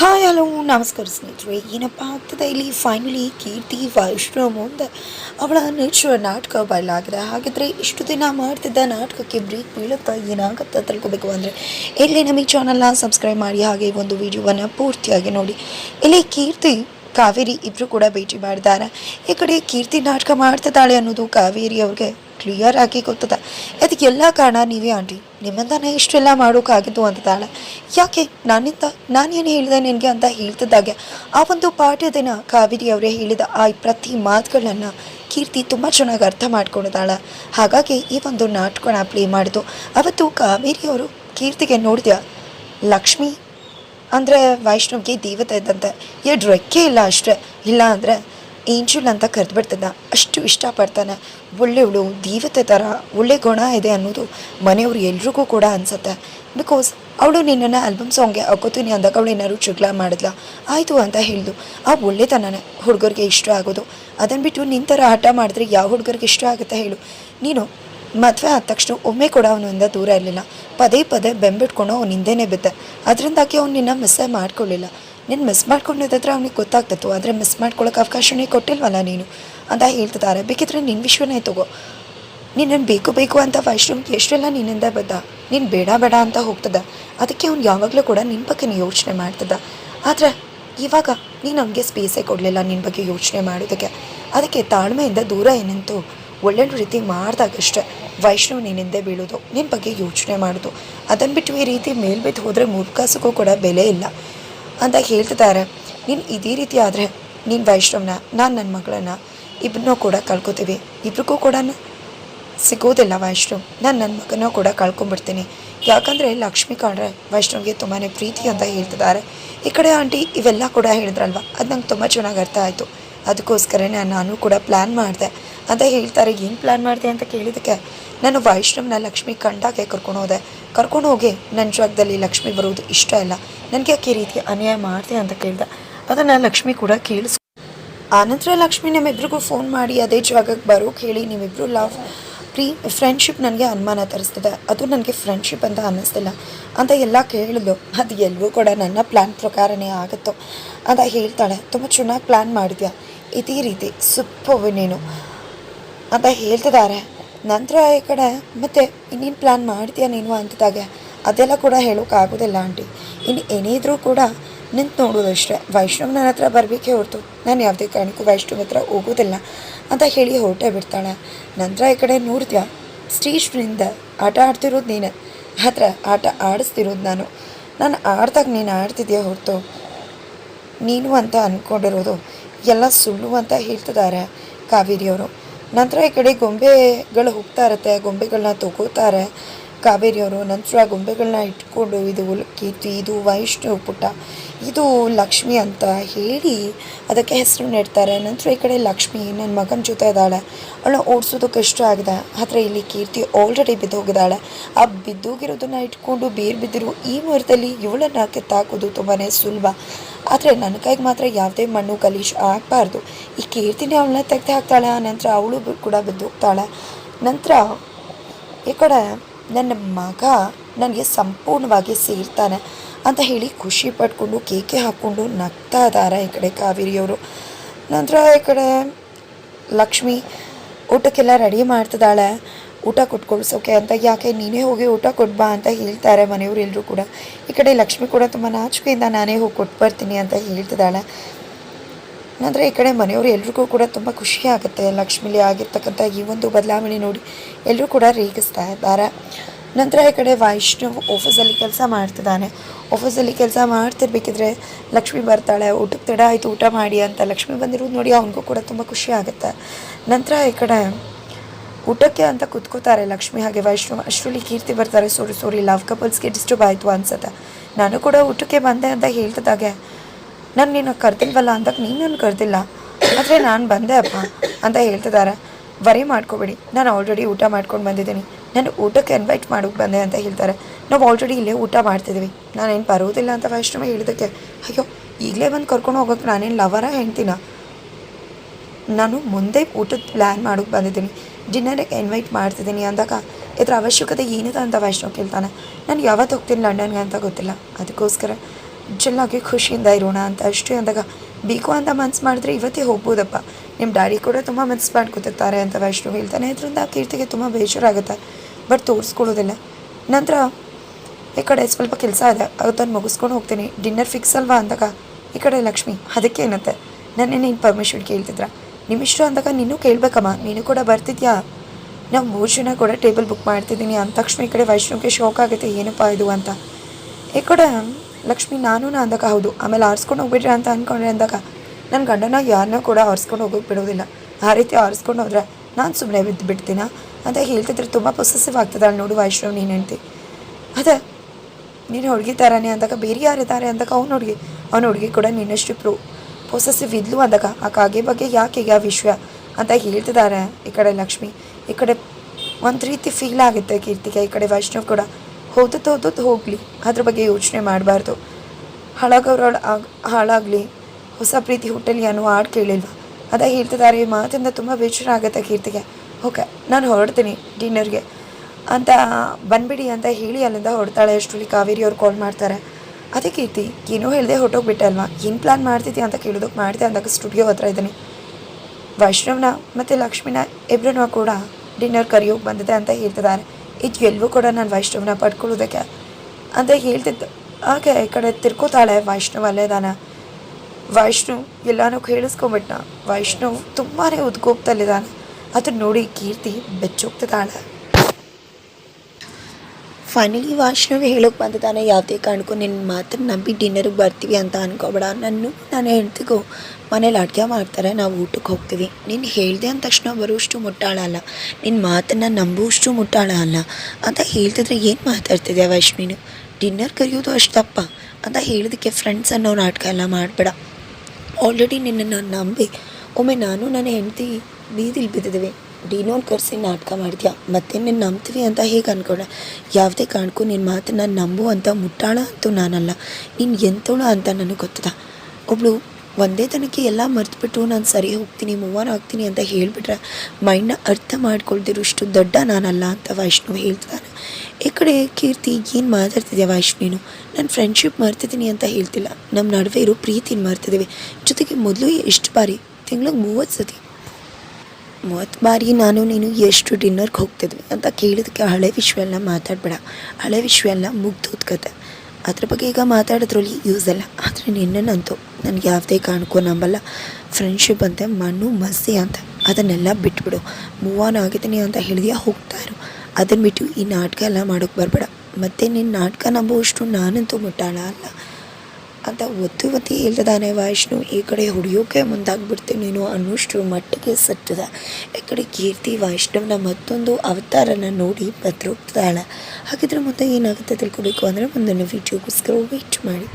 Hi, hello, ನಮಸ್ಕಾರ ಸ್ನೇಹಿತರೆ. ಏನಪ್ಪ ಆಗ್ತದೆ? ಇಲ್ಲಿ ಫೈನಲಿ ಕೀರ್ತಿ, ವೈಷ್ಣವ್ ಮುಂದೆ ಅವಳ ನೆಚ್ಚುವ ನಾಟಕ ಬಯಲಾಗಿದೆ ಹಾಗಿದ್ರೆ ಇಷ್ಟು ದಿನ ಮಾಡ್ತಿದ್ದ ನಾಟಕಕ್ಕೆ ಬ್ರೇಕ್ ಬೀಳುತ್ತಾ ಏನಾಗುತ್ತಾ ತಿಳ್ಕೊಬೇಕು ಅಂದರೆ ಇಲ್ಲಿ ನಮ್ಮ ಚಾನಲ್ನ ಸಬ್ಸ್ಕ್ರೈಬ್ ಮಾಡಿ, ಹಾಗೆ ಒಂದು ವಿಡಿಯೋವನ್ನು ಪೂರ್ತಿಯಾಗಿ ನೋಡಿ. ಇಲ್ಲಿ ಕೀರ್ತಿ, ಕಾವೇರಿ ಇಬ್ಬರು ಕೂಡ ಭೇಟಿ ಮಾಡಿದ್ದಾರೆ ಈ ಕಡೆ ಕೀರ್ತಿ ನಾಟಕ ಮಾಡ್ತಿದ್ದಾಳೆ ಅನ್ನೋದು ಕಾವೇರಿ ಅವ್ರಿಗೆ ಕ್ಲಿಯರ್ ಆಗಿ ಗೊತ್ತದ? ಅದಕ್ಕೆಲ್ಲ ಕಾರಣ ನೀವೇ ಆಂಟಿ? ನಿಮ್ಮಿಂದನೇ ಇಷ್ಟೆಲ್ಲ ಮಾಡೋಕ್ಕಾಗಿದ್ದು ತಾಳ ಯಾಕೆ? ನಾನಿಂದ ನಾನೇನು ಹೇಳಿದೆ ನಿನಗೆ ಅಂತ ಹೇಳ್ತಿದ್ದಾಗೆ. ಆ ಒಂದು ಪಾಠದಿನ ಕಾವೇರಿ ಅವರೇ ಹೇಳಿದ ಆ ಪ್ರತಿ ಮಾತುಗಳನ್ನು ಕೀರ್ತಿ ತುಂಬ ಚೆನ್ನಾಗಿ ಅರ್ಥ ಮಾಡ್ಕೊಂಡಿದ್ದಾಳೆ. ಹಾಗಾಗಿ ಈ ಒಂದು ನಾಟಕನ ಪ್ಲೇ ಮಾಡಿದ್ದು. ಅವತ್ತು ಕಾವೇರಿಯವರು ಕೀರ್ತಿಗೆ ನೋಡಿದ್ಯ? ಲಕ್ಷ್ಮಿ ಅಂದರೆ ವೈಷ್ಣವ್ಗೆ ದೇವತೆ ಇದ್ದಂತೆ. ಎರಡು ರೆಕ್ಕೆ ಇಲ್ಲ ಅಷ್ಟೇ. ಇಲ್ಲ ಅಂದರೆ ಏಂಜಲ್ ಅಂತ ಕರೆದ್ಬಿಡ್ತದ. ಅಷ್ಟು ಇಷ್ಟಪಡ್ತಾನೆ. ಒಳ್ಳೆಯವಳು ದೇವತೆ ಥರ ಒಳ್ಳೆ ಗುಣ ಇದೆ ಅನ್ನೋದು ಮನೆಯವ್ರು ಎಲ್ರಿಗೂ ಕೂಡ ಅನಿಸುತ್ತೆ. ಬಿಕಾಸ್ ಅವಳು ನಿನ್ನನ್ನು ಆಲ್ಬಮ್ ಸಾಂಗ್ಗೆ ಹಾಕೋತೀನಿ ಅಂದಾಗ ಅವಳು ಏನಾದ್ರು ಚುಗ್ಲ ಮಾಡಿದ್ಲ. ಆಯಿತು ಅಂತ ಹೇಳಿದು. ಆ ಒಳ್ಳೆತನನೇ. ಹುಡುಗರಿಗೆ ಇಷ್ಟ ಆಗೋದು. ಅದನ್ನು ಬಿಟ್ಟು ನಿನ್ನ ಥರ ಆಟ ಮಾಡಿದ್ರೆ ಯಾವ ಹುಡುಗರಿಗೆ ಇಷ್ಟ ಆಗುತ್ತೆ ಹೇಳು. ನೀನು ಮದುವೆ ಆದ ತಕ್ಷಣ ಒಮ್ಮೆ ಕೂಡ ಅವನಿಂದ ದೂರ ಇರಲಿಲ್ಲ. ಪದೇ ಪದೇ ಬೆಂಬಿಟ್ಕೊಂಡು ಅವ್ನು ಹಿಂದೆನೇ ಬಿದ್ದೆ. ಅದರಿಂದಾಗಿ ಅವ್ನು ನಿನ್ನ ಮಿಸ್ಸೇ ಮಾಡ್ಕೊಳ್ಳಿಲ್ಲ ನೀನು ಮಿಸ್ ಮಾಡ್ಕೊಂಡಿದ್ದಾದ್ರೆ ಅವ್ನಿಗೆ ಗೊತ್ತಾಗ್ತಿತ್ತು, ಆದರೆ ಮಿಸ್ ಮಾಡ್ಕೊಳ್ಳೋಕೆ ಅವಕಾಶನೇ ಕೊಟ್ಟಿಲ್ವಲ್ಲ ನೀನು? ಅಂತ ಹೇಳ್ತಿದ್ದಾರೆ. ಬೇಕಿದ್ರೆ ನಿನ್ನ ವಿಶ್ವನೇ ತಗೋ. ನಿನ್ನನ್ನು ಬೇಕು ಬೇಕು ಅಂತ ವೈಷ್ಣವ್ಗೆ ಎಷ್ಟೆಲ್ಲ ನಿನ್ನಿಂದ ಬದ್ದ? ನೀನು ಬೇಡ ಬೇಡ ಅಂತ ಹೋಗ್ತದ. ಅದಕ್ಕೆ ಅವ್ನು ಯಾವಾಗಲೂ ಕೂಡ ನಿನ್ನ ಬಗ್ಗೆ ಯೋಚನೆ ಮಾಡ್ತದ. ಆದರೆ ಇವಾಗ ನೀನು ಅವನಿಗೆ ಸ್ಪೇಸೇ ಕೊಡಲಿಲ್ಲ ನಿನ್ನ ಬಗ್ಗೆ ಯೋಚನೆ ಮಾಡೋದಕ್ಕೆ. ಅದಕ್ಕೆ ತಾಳ್ಮೆಯಿಂದ ದೂರ ಏನಂತು ಒಳ್ಳೆ ರೀತಿ ಮಾಡಿದಾಗಷ್ಟೇ ವೈಷ್ಣವ್ ನಿನ್ನಿಂದೆ ಬೀಳೋದು ನಿನ್ನ ಬಗ್ಗೆ ಯೋಚನೆ ಮಾಡೋದು. ಅದನ್ನು ಬಿಟ್ಟು ಈ ರೀತಿ ಮೇಲ್ಬಿದ್ದು ಹೋದರೆ ಮೂರ್ಖಾಸಕ್ಕೂ ಕೂಡ ಬೆಲೆ ಇಲ್ಲ. ಅಂತ ಹೇಳ್ತಿದ್ದಾರೆ. ನೀನು ಇದೇ ರೀತಿ ಆದರೆ ನೀನು ವೈಷ್ಣವ್ನ, ನಾನು ನನ್ನ ಮಗಳನ್ನ ಇಬ್ಬರನ್ನೂ ಕೂಡ ಕಳ್ಕೊತೀವಿ. ಇಬ್ರಿಗೂ ಕೂಡ ಸಿಗೋದಿಲ್ಲ ವೈಷ್ಣವ್. ನಾನು ನನ್ನ ಮಗನೂ ಕೂಡ ಕಳ್ಕೊಂಬಿಡ್ತೀನಿ ಯಾಕಂದರೆ ಲಕ್ಷ್ಮಿ ಕಂಡ್ರೆ ವೈಷ್ಣವ್ಗೆ ತುಂಬಾ ಪ್ರೀತಿ ಅಂತ ಹೇಳ್ತಿದ್ದಾರೆ. ಈ ಕಡೆ ಆಂಟಿ ಇವೆಲ್ಲ ಕೂಡ ಹೇಳಿದ್ರಲ್ವ? ಅದು ನಂಗೆ ತುಂಬ ಚೆನ್ನಾಗಿ ಅರ್ಥ ಆಯಿತು. ಅದಕ್ಕೋಸ್ಕರನೇ ನಾನು ಕೂಡ ಪ್ಲ್ಯಾನ್ ಮಾಡಿದೆ. ಅಂತ ಹೇಳ್ತಾರೆ, ಏನು ಪ್ಲ್ಯಾನ್ ಮಾಡಿದೆ ಅಂತ ಕೇಳಿದ್ದಕ್ಕೆ ನಾನು ವೈಷ್ಣವ್ನ ಲಕ್ಷ್ಮಿ ಕಂಡಾಗೆ ಕರ್ಕೊಂಡು ಹೋದೆ. ಕರ್ಕೊಂಡು ಹೋಗಿ ನನ್ನ ಜಾಗದಲ್ಲಿ ಲಕ್ಷ್ಮಿ ಬರೋದು ಇಷ್ಟ ಇಲ್ಲ. ನನಗೆ ಯಾಕೆ ಈ ರೀತಿ ಅನ್ಯಾಯ ಮಾಡಿದೆ ಅಂತ ಕೇಳಿದೆ. ಅದನ್ನು ಲಕ್ಷ್ಮಿ ಕೂಡ ಕೇಳಿಸ್ ಆನಂತರ ಲಕ್ಷ್ಮಿ ನಿಮ್ಮಿಬ್ರಿಗೂ ಫೋನ್ ಮಾಡಿ, ಅದೇ ಜಾಗಕ್ಕೆ ಬರೋಕೆ ಹೇಳಿ ನೀವಿಬ್ಬರು ಲವ್ ಪ್ರೀ ಫ್ರೆಂಡ್ಶಿಪ್ ನನಗೆ ಅನುಮಾನ ತರಿಸ್ತದೆ. ಅದು ನನಗೆ ಫ್ರೆಂಡ್ಶಿಪ್ ಅಂತ ಅನ್ನಿಸ್ತಿಲ್ಲ. ಅಂತ ಎಲ್ಲ ಕೇಳಿದ್ಲು ಅದು ಎಲ್ಲವೂ ಕೂಡ ನನ್ನ ಪ್ಲ್ಯಾನ್ ಪ್ರಕಾರನೇ ಆಗುತ್ತೋ ಅಂತ ಹೇಳ್ತಾಳೆ. ತುಂಬ ಚೆನ್ನಾಗಿ ಪ್ಲ್ಯಾನ್ ಮಾಡಿದ್ಯಾ? ಇದೇ ರೀತಿ ಸೂಪರ್ ನೀನು ಅಂತ ಹೇಳ್ತಿದ್ದಾರೆ. ನಂತರ ಈ ಕಡೆ, ಮತ್ತೆ ಇನ್ನೇನು ಪ್ಲ್ಯಾನ್ ಮಾಡ್ತೀಯ ನೀನು ಅಂತಿದ್ದಾಗೆ? ಅದೆಲ್ಲ ಕೂಡ ಹೇಳೋಕ್ಕಾಗೋದಿಲ್ಲ ಆಂಟಿ. ಇನ್ನು ಏನಿದ್ರೂ ಕೂಡ ನಿಂತು ನೋಡೋದು ಅಷ್ಟೇ. ವೈಷ್ಣವ್ ನನ್ನ ಹತ್ರ ಬರಬೇಕೇ ಹೊರತು. ನಾನು ಯಾವುದೇ ಕಾರಣಕ್ಕೂ ವೈಷ್ಣವ್ ಹತ್ರ ಹೋಗೋದಿಲ್ಲ ಅಂತ ಹೇಳಿ ಹೊರಟೇ ಬಿಡ್ತಾಳೆ. ನಂತರ ಈ ಕಡೆ ನೋಡಿದ್ಯಾ ಸ್ಟೇಜ್ನಿಂದ ಆಟ ಆಡ್ತಿರೋದು ನೀನು. ಹತ್ರ ಆಟ ಆಡಿಸ್ತಿರೋದು ನಾನು. ನಾನು ಆಡ್ದಾಗ ನೀನು ಆಡ್ತಿದ್ಯಾ ಹೊರತು? ನೀನು ಅಂತ ಅಂದ್ಕೊಂಡಿರೋದು ಎಲ್ಲ ಸುಳ್ಳು ಅಂತ ಹೇಳ್ತಿದ್ದಾರೆ ಕಾವೇರಿಯವರು. ನಂತರ ಈ ಕಡೆ ಗೊಂಬೆಗಳು ಹೋಗ್ತಾ ಇರುತ್ತೆ ಗೊಂಬೆಗಳನ್ನ ತಗೋತಾರೆ. ಕಾವೇರಿಯವರು ನಂತರ ಗೊಂಬೆಗಳನ್ನ ಇಟ್ಕೊಂಡು ಇದು ಕೀರ್ತಿ ಇದು ವೈಷ್ಣವ್ ಪುಟ ಇದು ಲಕ್ಷ್ಮಿ ಅಂತ ಹೇಳಿ ಅದಕ್ಕೆ ಹೆಸರು ನೆಡ್ತಾರೆ ನಂತರ ಈ ಕಡೆ ಲಕ್ಷ್ಮಿ ನನ್ನ ಮಗನ ಜೊತೆ ಇದ್ದಾಳೆ ಅವಳನ್ನ ಓಡಿಸೋದಕ್ಕೆ ಇಷ್ಟ ಆಗಿದೆ. ಆದರೆ ಇಲ್ಲಿ ಕೀರ್ತಿ ಆಲ್ರೆಡಿ ಬಿದ್ದೋಗಿದ್ದಾಳೆ. ಆ ಬಿದ್ದೋಗಿರೋದನ್ನ ಇಟ್ಕೊಂಡು ಬೇರೆ ಬಿದ್ದಿರು ಈ ಮುಹೂರ್ತದಲ್ಲಿ ಇವಳನ್ನು ಕೆತ್ತಾಕೋದು ತುಂಬಾ ಸುಲಭ. ಆದರೆ ನನ್ನ ಕೈಗೆ ಮಾತ್ರ ಯಾವುದೇ ಮಣ್ಣು ಕಲೀಶ್ ಆಗಬಾರ್ದು. ಈ ಕೀರ್ತಿನೇ ಅವಳನ್ನ ತೆಗೆದು ಹಾಕ್ತಾಳೆ. ಆ ನಂತರ ಅವಳು ಕೂಡ ಬಿದ್ದೋಗ್ತಾಳೆ. ನಂತರ ಈ ಕಡೆ ನನ್ನ ಮಗ ನನಗೆ ಸಂಪೂರ್ಣವಾಗಿ ಸೇರ್ತಾನೆ ಅಂತ ಹೇಳಿ ಖುಷಿ ಪಟ್ಕೊಂಡು ಕೇಕೆ ಹಾಕ್ಕೊಂಡು ನಗ್ತಾ ಇದ್ದಾರೆ ಈ ಕಡೆ ಕಾವೇರಿಯವರು ನಂತರ ಈ ಕಡೆ ಲಕ್ಷ್ಮಿ ಊಟಕ್ಕೆಲ್ಲ ರೆಡಿ ಮಾಡ್ತಿದ್ದಾಳೆ. ಊಟ ಕೊಟ್ಕೊಳ್ಸೋಕೆ ಅಂತ ಯಾಕೆ ನೀನೇ ಹೋಗಿ ಊಟ ಕೊಡ್ಬಾ ಅಂತ ಹೇಳ್ತಾರೆ ಮನೆಯವರು ಎಲ್ಲರೂ ಕೂಡ. ಈ ಕಡೆ ಲಕ್ಷ್ಮಿ ಕೂಡ ತುಂಬ ನಾಚಿಕೆಯಿಂದ ನಾನೇ ಹೋಗಿ ಕೊಟ್ಟು ಬರ್ತೀನಿ ಅಂತ ಹೇಳ್ತಿದ್ದಾಳೆ. ನಂತರ ಈ ಕಡೆ ಮನೆಯವರು ಎಲ್ರಿಗೂ ಕೂಡ ತುಂಬ ಖುಷಿ ಆಗುತ್ತೆ. ಲಕ್ಷ್ಮಿಲಿ ಆಗಿರ್ತಕ್ಕಂಥ ಈ ಒಂದು ಬದಲಾವಣೆ ನೋಡಿ ಎಲ್ಲರೂ ಕೂಡ ರೇಗಿಸ್ತಾ ಇದ್ದಾರೆ. ನಂತರ ಈ ಕಡೆ ವೈಷ್ಣವ್ ಆಫೀಸಲ್ಲಿ ಕೆಲಸ ಮಾಡ್ತಿದ್ದಾನೆ. ಆಫೀಸಲ್ಲಿ ಕೆಲಸ ಮಾಡ್ತಿರ್ಬೇಕಿದ್ರೆ ಲಕ್ಷ್ಮಿ ಬರ್ತಾಳೆ, ಊಟಕ್ಕೆ ತಡ ಆಯಿತು, ಊಟ ಮಾಡಿ ಅಂತ ಲಕ್ಷ್ಮಿ ಬಂದಿರೋದು ನೋಡಿ ಅವನಿಗೂ ಕೂಡ ತುಂಬ ಖುಷಿ ಆಗುತ್ತೆ. ನಂತರ ಈ ಕಡೆ ಊಟಕ್ಕೆ ಅಂತ ಕುತ್ಕೋತಾರೆ ಲಕ್ಷ್ಮಿ, ಹಾಗೆ ವೈಷ್ಣವ್ ಅಷ್ಟರಲ್ಲಿ ಕೀರ್ತಿ ಬರ್ತಾರೆ, ಸೋರಿ ಸೋರಿ, ಲವ್ ಕಪಲ್ಸ್ಗೆ ಡಿಸ್ಟರ್ಬ್ ಆಯಿತು ಅನ್ಸುತ್ತೆ. ನಾನು ಕೂಡ ಊಟಕ್ಕೆ ಬಂದೆ ಅಂತ ಹೇಳ್ತಿದ್ದಾಗೆ. ನಾನು ನಿನ್ನ ಕರ್ತಿಲ್ವಲ್ಲ ಅಂತ ನೀನು ನಾನು ಕರೆದಿಲ್ಲ. ಆದರೆ ನಾನು ಬಂದೆ ಅಪ್ಪ ಅಂತ ಹೇಳ್ತಿದ್ದಾರೆ ವರಿ ಮಾಡ್ಕೋಬೇಡಿ. ನಾನು ಆಲ್ರೆಡಿ ಊಟ ಮಾಡ್ಕೊಂಡು ಬಂದಿದ್ದೀನಿ. ನಾನು ಊಟಕ್ಕೆ ಇನ್ವೈಟ್ ಮಾಡೋಕ್ಕೆ ಬಂದೆ ಅಂತ ಹೇಳ್ತಾರೆ. ನಾವು ಆಲ್ರೆಡಿ ಇಲ್ಲೇ ಊಟ ಮಾಡ್ತಿದ್ದೀವಿ ನಾನೇನು ಬರೋದಿಲ್ಲ ಅಂತ ವೈಷ್ಣವ ಹೇಳಿದ್ದಕ್ಕೆ. ಅಯ್ಯೋ, ಈಗಲೇ ಬಂದು ಕರ್ಕೊಂಡು ಹೋಗೋಕೆ ನಾನೇನು ಲವರ ಹೇಳ್ತೀನ ನಾನು ಮುಂದೆ ಊಟದ ಪ್ಲ್ಯಾನ್ ಮಾಡೋಕ್ಕೆ ಬಂದಿದ್ದೀನಿ. ಡಿನ್ನರಿಗೆ ಇನ್ವೈಟ್ ಮಾಡ್ತಿದ್ದೀನಿ ಅಂದಾಗ ಇದರ ಅವಶ್ಯಕತೆ ಏನಿದೆ ಅಂತ ವೈಷ್ಣವ್ ಕೇಳ್ತಾನೆ. ನಾನು ಯಾವತ್ತು ಹೋಗ್ತೀನಿ ಲಂಡನ್ಗೆ ಅಂತ ಗೊತ್ತಿಲ್ಲ. ಅದಕ್ಕೋಸ್ಕರ ಜಲ್ಲಾಗಿ ಖುಷಿಯಿಂದ ಇರೋಣ ಅಂತ ಅಷ್ಟೇ ಅಂದಾಗ, ಬೇಕು ಅಂತ ಮನ್ಸು ಮಾಡಿದ್ರೆ ಇವತ್ತೇ ಹೋಗ್ಬೋದಪ್ಪ. ನಿಮ್ಮ ಡ್ಯಾಡಿ ಕೂಡ ತುಂಬ ಮನ್ಸು ಮಾಡ್ಕೊತಿರ್ತಾರೆ ಅಂತ ವೈಷ್ಣವ್ ಹೇಳ್ತಾನೆ. ಇದರಿಂದ ಕೀರ್ತಿಗೆ ತುಂಬ ಬೇಜಾರಾಗುತ್ತೆ. ಬಟ್ ತೋರಿಸ್ಕೊಳ್ಳೋದಿಲ್ಲ. ನಂತರ, ಈ ಕಡೆ ಸ್ವಲ್ಪ ಕೆಲಸ ಇದೆ. ಅದನ್ನು ಮುಗಿಸ್ಕೊಂಡು ಹೋಗ್ತೀನಿ. ಡಿನ್ನರ್ ಫಿಕ್ಸ್ ಅಲ್ವಾ? ಅಂದಾಗ, ಈ ಕಡೆ ಲಕ್ಷ್ಮಿ, ಅದಕ್ಕೆ ಏನತ್ತೆ ನಾನೇ ನೀನು ಪರ್ಮಿಷನ್ ಕೇಳ್ತಿದ್ರ. ನಿಮ್ಮಿಷ್ಟ ಅಂದಾಗ ನೀನು ಕೇಳಬೇಕಮ್ಮ. ನೀನು ಕೂಡ ಬರ್ತಿದ್ಯಾ? ನಾವು ಮೂರು ಜನ ಕೂಡ ಟೇಬಲ್ ಬುಕ್ ಮಾಡ್ತಿದ್ದೀನಿ. ಅಂದ ತಕ್ಷಣ ಈ ಕಡೆ ವೈಷ್ಣವ್ಗೆ ಶಾಕ್ ಆಗುತ್ತೆ. ಏನಪ್ಪ ಇದು? ಅಂತ. ಈ ಕಡೆ ಲಕ್ಷ್ಮಿ, ನಾನು ಅಂದಾಗ ಹೌದು. ಆಮೇಲೆ ಆರಿಸ್ಕೊಂಡು ಹೋಗ್ಬಿಟ್ರೆ ಅಂತ ಅಂದ್ಕೊಂಡ್ರೆ ಅಂದಾಗ ನನ್ನ ಗಂಡನ ಯಾರನ್ನೂ ಕೂಡ ಆರಿಸ್ಕೊಂಡು ಹೋಗೋಕೆ ಬಿಡೋದಿಲ್ಲ. ಆ ರೀತಿ ಆರಿಸ್ಕೊಂಡು ಹೋದ್ರೆ ನಾನು ಸುಮ್ಮನೆ ಬಿದ್ದು ಬಿಡ್ತೀನ? ಅಂತ ಹೇಳ್ತಿದ್ರೆ ತುಂಬ ಪೊಸೆಸಿವ್ ಆಗ್ತದೆ ಅಲ್ಲಿ ನೋಡು ವೈಷ್ಣವ್, ನೀನು ಹೇಳ್ತಿ ಅದ, ನೀನು ಹುಡುಗಿ ಥರನೇ ಅಂದಾಗ, ಬೇರೆ ಯಾರಿದ್ದಾರೆ ಅಂದಾಗ ಅವ್ನು ಹುಡುಗಿ. ಅವ್ನ ಹುಡುಗಿ ಕೂಡ ನಿನ್ನಷ್ಟು ಪ್ರೊ ಪೊಸೆಸಿವ್ ಇದ್ಲು ಅಂದಾಗ, ಆ ಕಾಗೆ ಬಗ್ಗೆ ಯಾಕೆ ಯಾವ ವಿಷಯ ಅಂತ ಹೇಳ್ತಿದ್ದಾರೆ ಈ ಕಡೆ ಲಕ್ಷ್ಮಿ. ಈ ಕಡೆ ಒಂದು ರೀತಿ ಫೀಲ್ ಆಗುತ್ತೆ ಕೀರ್ತಿಗೆ, ಈ ಕಡೆ ವೈಷ್ಣವ್ ಕೂಡ. ಹೋದದ್ದು ಹೋದದ್ದು ಹೋಗಲಿ, ಅದ್ರ ಬಗ್ಗೆ ಯೋಚನೆ ಮಾಡಬಾರ್ದು. ಹಾಳಾಗೋರು ಹಾಳಾಗಲಿ. ಹೊಸ ಪ್ರೀತಿ ಹುಟ್ಟಲಿ ಅನ್ನೋ ಹಾಡು ಕೇಳಿಲ್ವಾ? ಅದ ಹೇಳ್ತಿದ್ದಾರೆ ಮಾತಿಂದ ತುಂಬ ಬೇಜಾರ ಆಗುತ್ತೆ ಕೀರ್ತಿಗೆ. ಓಕೆ, ನಾನು ಹೊರಡ್ತೀನಿ ಡಿನ್ನರ್ಗೆ. ಅಂತ ಬಂದ್ಬಿಡಿ ಅಂತ ಹೇಳಿ ಅಲ್ಲಿಂದ ಹೊಡ್ತಾಳೆ ಅಷ್ಟರಲ್ಲಿ ಕಾವೇರಿ ಅವ್ರು ಕಾಲ್ ಮಾಡ್ತಾರೆ. ಅದೇ ಕೀರ್ತಿ, ಏನೋ ಹೇಳಿದೆ ಹೊಟ್ಟೋಗ್ಬಿಟ್ಟೆ ಅಲ್ವಾ? ಏನು ಪ್ಲ್ಯಾನ್ ಮಾಡ್ತಿದ್ದೆ ಅಂತ ಕೇಳೋದಕ್ಕೆ ಮಾಡಿದೆ ಅಂದಾಗ ಸ್ಟುಡಿಯೋ ಹತ್ರ ಇದ್ದೀನಿ. ವೈಷ್ಣವ್ನ ಮತ್ತು ಲಕ್ಷ್ಮಿನ ಇಬ್ಬರನ್ನ ಕೂಡ ಡಿನ್ನರ್ ಕರಿಯೋಗಿ ಬಂದಿದೆ ಅಂತ ಹೇಳ್ತಿದ್ದಾರೆ. ಇದು ಎಲ್ಲವೂ ಕೂಡ ನಾನು ವೈಷ್ಣವನ ಪಡ್ಕೊಳ್ಳೋದಕ್ಕೆ. ಅಂತ ಹೇಳ್ತಿದ್ದೆ. ಹಾಗೆ ಈ ಕಡೆ ತಿರ್ಕೋತಾಳೆ ವೈಷ್ಣವ್ ಅಲ್ಲೇದಾನ ವೈಷ್ಣವ್ ಎಲ್ಲಾನು ಕೇಳಿಸ್ಕೊಂಬಿಟ್ನ. ವೈಷ್ಣವ್ ತುಂಬಾ ಉದ್ಕೋಪ್ತಲ್ಲಿದ್ದಾನೆ ಅದನ್ನ ನೋಡಿ ಕೀರ್ತಿ ಬೆಚ್ಚೋಗ್ತಿದ್ದಾಳೆ. ಫೈನಲಿ ವಾಷ್ಣವ್ ಹೇಳೋಕೆ ತಾನೆ ಯಾವುದೇ ಕಾರಣಕ್ಕೂ ನಿನ್ನ ಮಾತನ್ನು ನಂಬಿ ಡಿನ್ನರ್ಗೆ ಬರ್ತೀವಿ ಅಂತ ಅನ್ಕೋಬೇಡ. ನನ್ನ ನನ್ನ ಹೆಂಡತಿಗೂ ಮನೇಲಿ ಅಡುಗೆ ಮಾಡ್ತಾರೆ, ನಾವು ಊಟಕ್ಕೆ ಹೋಗ್ತೀವಿ. ನೀನು ಹೇಳಿದೆ ಅಂದ ತಕ್ಷಣ ಬರುವಷ್ಟು ಮುಟ್ಟಾಳ ಅಲ್ಲ. ನಿನ್ನ ಮಾತನ್ನು ನಂಬುವಷ್ಟು ಮುಟ್ಟಾಳ ಅಲ್ಲ. ಅಂತ ಹೇಳ್ತಿದ್ರೆ ಏನು ಮಾತಾಡ್ತಿದ್ಯಾ ವೈಷ್ಣಿನು ಡಿನ್ನರ್ ಕರೆಯೋದು ಅಷ್ಟು ತಪ್ಪ. ಅಂತ ಹೇಳಿದಕ್ಕೆ ಫ್ರೆಂಡ್ಸ್ ಅನ್ನೋ ನಾಟಕ ಎಲ್ಲ ಮಾಡಬೇಡ. ಆಲ್ರೆಡಿ ನಿನ್ನನ್ನು ನಂಬಿ. ಒಮ್ಮೆ ನಾನು ನನ್ನ ಹೆಂಡತಿ ಬೀದಿಲಿ ಬಿದ್ದಿದ್ದೀವಿ ಡಿನೋನ್ ಕರೆಸಿ ನಾಟಕ ಮಾಡಿದ್ಯಾ ಮತ್ತೆ ನೀನು ನಂಬ್ತೀವಿ ಅಂತ ಹೇಗೆ ಅನ್ಕೊಂಡೆ? ಯಾವುದೇ ಕಾರಣಕ್ಕೂ ನಿನ್ನ ಮಾತನ್ನ ನಂಬು ಅಂತ ಮುಟ್ಟಾಳ ಅಂತೂ ನಾನಲ್ಲ. ನೀನು ಎಂತೋಳ ಅಂತ ನನಗೆ ಗೊತ್ತದ. ಒಬ್ಳು ಒಂದೇ ತನಕ್ಕೆ ಎಲ್ಲ ಮರೆತುಬಿಟ್ಟು ನಾನು ಸರಿ ಹೋಗ್ತೀನಿ ಮೂವ್ ಆನ್ ಆಗ್ತೀನಿ ಅಂತ ಹೇಳಿಬಿಟ್ರೆ ಮೈಂಡ್ನ ಅರ್ಥ ಮಾಡ್ಕೊಳ್ದಿರೋಷ್ಟು ದೊಡ್ಡ ನಾನಲ್ಲ ಅಂತ ವೈಷ್ಣು ಹೇಳ್ತಿದ್ದಾನೆ ಈ ಕಡೆ ಕೀರ್ತಿ ಏನು ಮಾತಾಡ್ತಿದ್ಯಾ ವೈಷ್ಣುನು ನಾನು? ಫ್ರೆಂಡ್ಶಿಪ್ ಮರ್ತಿದ್ದೀನಿ ಅಂತ ಹೇಳ್ತಿಲ್ಲ. ನಮ್ಮ ನಡುವೆ ಇರೋ ಪ್ರೀತಿನ ಮರ್ತಿದ್ದೀವಿ ಜೊತೆಗೆ ಮೊದಲು ಎಷ್ಟು ಬಾರಿ? ತಿಂಗ್ಳಿಗೆ ಮೂವತ್ತು ಸತಿ. ಮೂವತ್ತು ಬಾರಿ ನಾನು ನೀನು ಎಷ್ಟು ಡಿನ್ನರ್ಗೆ ಹೋಗ್ತಿದ್ವಿ ಅಂತ ಕೇಳಿದಕ್ಕೆ ಹಳೆ ವಿಶ್ವ ಎಲ್ಲ ಮಾತಾಡಬೇಡ. ಹಳೆ ವಿಶ್ವ ಎಲ್ಲ ಮುಗ್ದೋದ ಕತೆ. ಅದ್ರ ಬಗ್ಗೆ ಈಗ ಮಾತಾಡೋದ್ರಲ್ಲಿ ಯೂಸ್ ಅಲ್ಲ ಆದರೆ ನಿನ್ನನ್ನಂತೂ ನನಗೆ ಯಾವುದೇ ಕಾರಣಕ್ಕೂ ನಂಬಲ್ಲ. ಫ್ರೆಂಡ್ಶಿಪ್ ಅಂತೆ, ಮಣ್ಣು, ಮಸಿ ಅಂತ. ಅದನ್ನೆಲ್ಲ ಬಿಟ್ಬಿಡು. ಮೂವ್ ಆನ್ ಆಗಿದ್ದೀನಿ ಅಂತ ಹೇಳಿದ್ಯಾ ಹೋಗ್ತಾಯಿರು ಅದನ್ನು ಬಿಟ್ಟು ಈ ನಾಟಕ ಎಲ್ಲ ಮಾಡೋಕ್ಕೆ ಬರಬೇಡ. ಮತ್ತು ನಿನ್ನ ನಾಟಕ ನಂಬುವಷ್ಟು ನಾನಂತೂ ಮುಟ್ಟಾಳ ಅಲ್ಲ. ಅಂತ ಒತ್ತು ಒತ್ತಿ ಹೇಳ್ತಿದ್ದಾನೆ ವೈಷ್ಣು, ಈ ಕಡೆ ಹೊಡಿಯೋಕೆ ಮುಂದಾಗ್ಬಿಡ್ತೀನಿ ನೀನು ಅನ್ನೋಷ್ಟು ಮಟ್ಟಿಗೆ ಸತ್ತದ. ಈ ಕಡೆ ಕೀರ್ತಿ ವೈಷ್ಣವನ ಮತ್ತೊಂದು ಅವತಾರನ ನೋಡಿ ಬದ್ರೋಗ್ತಾಳೆ. ಹಾಗಿದ್ರೆ ಮುಂದೆ ಏನಾಗುತ್ತೆ ತಿಳ್ಕೊಬೇಕು ಅಂದರೆ ಮುಂದಿನ ವಿಡಿಯೋಗೋಸ್ಕರ ವೆಯ್ಟ್ ಮಾಡಿ.